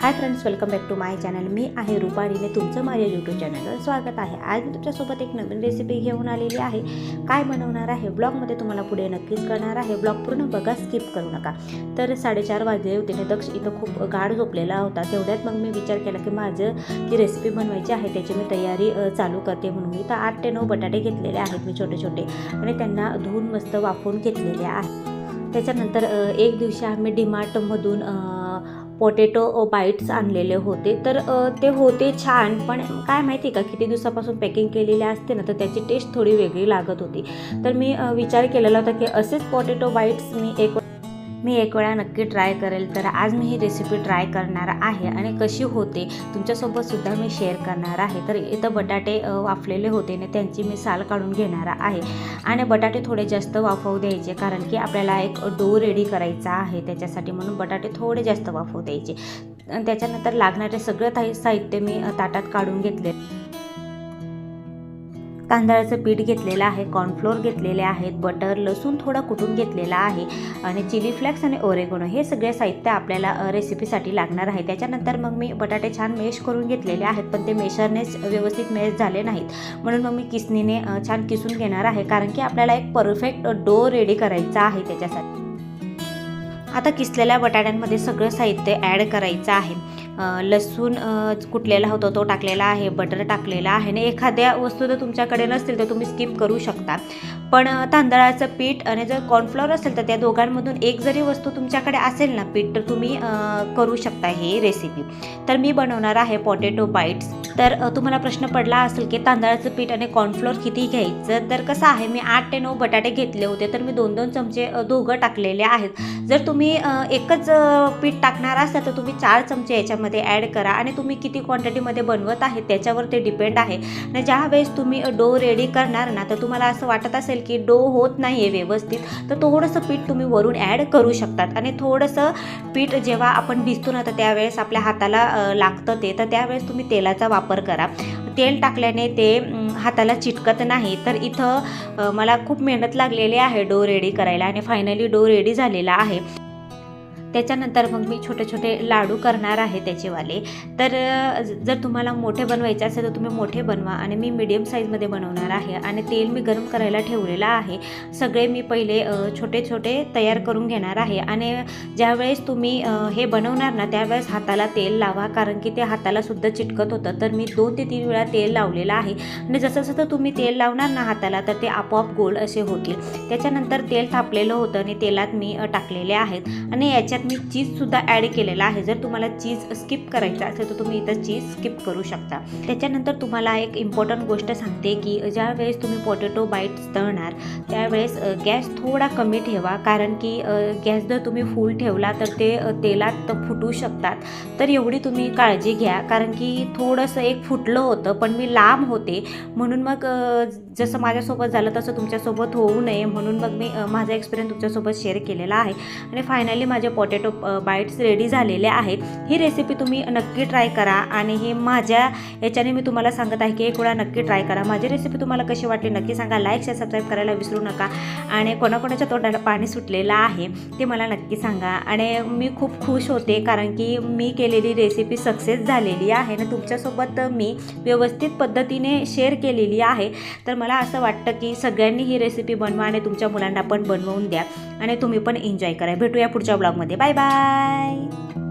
Hi friends welcome back to my channel मी आहे रुपालीने तुमचं माझ्या यूट्यूब चॅनलवर स्वागत आहे. आज मी तुमच्यासोबत एक नवीन रेसिपी घेऊन आलेली आहे. काय बनवणार आहे? ब्लॉगमध्ये तुम्हाला पुढे नक्कीच करणार आहे. ब्लॉग पूर्ण बघा स्किप करू नका. तर साडेचार वाजले होते आणि दक्ष इथं खूप गाढ झोपलेला होता. तेवढ्यात मग मी विचार केला की माझं जी रेसिपी बनवायची आहे त्याची मी तयारी चालू करते म्हणून. मी तर आठ ते नऊ बटाटे घेतलेले आहेत मी छोटे छोटे आणि त्यांना धुवून मस्त वाफवून घेतलेले आहे. त्याच्यानंतर एक दिवशी आम्ही डिमार्टमधून पोटॅटो बाईट्स आणलेले होते. तर ते होते छान पण काय माहिती का किती दिवसापासून पॅकिंग केलेले असते ना तर त्याची टेस्ट थोडी वेगळी लागत होती. तर मी विचार केलेला होता की असेच पोटॅटो बाईट्स मी एक मी एक वेळा नक्की ट्राय करेल तर आज मी ही रेसिपी ट्राय करणार आहे आणि कशी होते तुमच्यासोबतसुद्धा मी शेअर करणार आहे. तर इथं बटाटे वाफलेले होते आणि त्यांची मी साल काढून घेणार आहे. आणि बटाटे थोडे जास्त वाफवू द्यायचे कारण की आपल्याला एक डो रेडी करायचा आहे त्याच्यासाठी म्हणून बटाटे थोडे जास्त वाफवू द्यायचे. आणि त्याच्यानंतर लागणारे सगळं काही साहित्य मी ताटात काढून घेतले. तांदळाचं पीठ घेतलेलं आहे कॉर्नफ्लोअर घेतलेले आहेत बटर लसूण थोडा कुटून घेतलेला आहे आणि चिली फ्लेक्स आणि ओरेगोनो हे सगळे साहित्य आपल्याला रेसिपीसाठी लागणार आहे. त्याच्यानंतर मग मी बटाटे छान मेश करून घेतलेले आहेत पण ते मेशरनेच व्यवस्थित मेश झाले नाहीत. म्हणून मग मी किसनीने छान किसून घेणार आहे कारण की आपल्याला एक परफेक्ट डो रेडी करायचा आहे त्याच्यासाठी. आता किसलेल्या बटाट्यांमध्ये सगळं साहित्य ॲड करायचं आहे. लसूण कुटलेला होतो तो टाकलेला आहे बटर टाकलेला आहे. आणि एखाद्या वस्तू जर तुमच्याकडे नसतील तर तुम्ही स्किप करू शकता. पण तांदळाचं पीठ आणि जर कॉर्नफ्लॉवर असेल तर त्या दोघांमधून एक जरी वस्तू तुमच्याकडे असेल ना पीठ तर तुम्ही करू शकता ही रेसिपी तर मी बनवणार आहे पॉटॅटो बाईट्स तर तुम्हाला प्रश्न पडला असेल की तांदळाचं पीठ आणि कॉर्नफ्लोअर किती घ्यायचं? तर कसं आहे मी आठ ते नऊ बटाटे घेतले होते तर मी दोन दोन चमचे दोघं टाकलेले आहेत. जर तुम्ही एकच पीठ टाकणार असाल तर तुम्ही चार चमचे याच्यामध्ये ॲड करा आणि तुम्ही किती क्वांटिटीमध्ये बनवत आहे त्याच्यावर ते डिपेंड आहे. आणि ज्यावेळेस तुम्ही डो रेडी करणार ना तर तुम्हाला असं वाटत असेल की डो होत नाही आहे व्यवस्थित तर थोडंसं पीठ तुम्ही वरून ॲड करू शकतात. आणि थोडंसं पीठ जेव्हा आपण भिजतो ना तर त्यावेळेस आपल्या हाताला लागतं ते तर त्यावेळेस तुम्ही तेलाचा वापर करा. तेल टाकल्याने ते हाताला चिटकत नाही. तर इथं मला खूप मेहनत लागलेली आहे डो रेडी करायला आणि फायनली डो रेडी झालेला आहे. त्याच्यानंतर मग मी छोटे छोटे लाडू करणार आहे त्याचेवाले. तर जर तुम्हाला मोठे बनवायचे असेल तर तुम्ही मोठे बनवा आणि मी मिडियम साईजमध्ये बनवणार आहे आणि तेल मी गरम करायला ठेवलेलं आहे. सगळे मी पहिले छोटे छोटे तयार करून घेणार आहे आणि ज्यावेळेस तुम्ही हे बनवणार ना त्यावेळेस हाताला तेल लावा कारण की ते हातालासुद्धा चिटकत होतं. तर मी दोन ते तीन वेळा तेल लावलेलं आहे आणि जसं जसं तुम्ही तेल लावणार ना हाताला तर ते आपोआप गोल असे होतील. त्याच्यानंतर तेल थापलेलं होतं आणि तेलात मी टाकलेले आहेत आणि याच्यात मी चीजसुद्धा ॲड केलेलं आहे. जर तुम्हाला चीज स्किप करायचा असेल तर तुम्ही इथं चीज स्किप करू शकता. त्याच्यानंतर तुम्हाला एक इम्पॉर्टंट गोष्ट सांगते की ज्या वेळेस तुम्ही पोटॅटो बाईट्स तळणार त्यावेळेस गॅस थोडा कमी ठेवा. कारण की गॅस जर तुम्ही फुल ठेवला तर ते तेलात फुटू शकतात. तर एवढी तुम्ही काळजी घ्या. कारण की थोडंसं एक फुटलं होतं पण मी लांब होते. म्हणून मग जसं माझ्यासोबत झालं तसं तुमच्यासोबत होऊ नये. म्हणून मग मी माझा एक्सपिरियन्स तुमच्यासोबत शेअर केलेला आहे. आणि फायनली माझे पोटॅटो बाईट्स रेडी झालेले आहेत. ही रेसिपी तुम्ही नक्की ट्राय करा आणि हे माझ्या याच्याने मी तुम्हाला सांगत आहे की एक वेळा नक्की ट्राय करा. माझी रेसिपी तुम्हाला कशी वाटली नक्की सांगा. लाईक शेअर सबस्क्राईब करायला विसरू नका. आणि कोणाकोणाच्या तोंडाला पाणी सुटलेलं आहे ते मला नक्की सांगा. आणि मी खूप खुश होते कारण की मी केलेली रेसिपी सक्सेस झालेली आहे आणि तुमच्यासोबत मी व्यवस्थित पद्धतीने शेअर केलेली आहे. तर मला असं वाटतं की सगळ्यांनी ही रेसिपी बनवा आणि तुमच्या मुलांना पण बनवून द्या. आणि तुम्ही पण एन्जॉय करा. भेटूया पुढच्या ब्लॉगमध्ये बाय बाय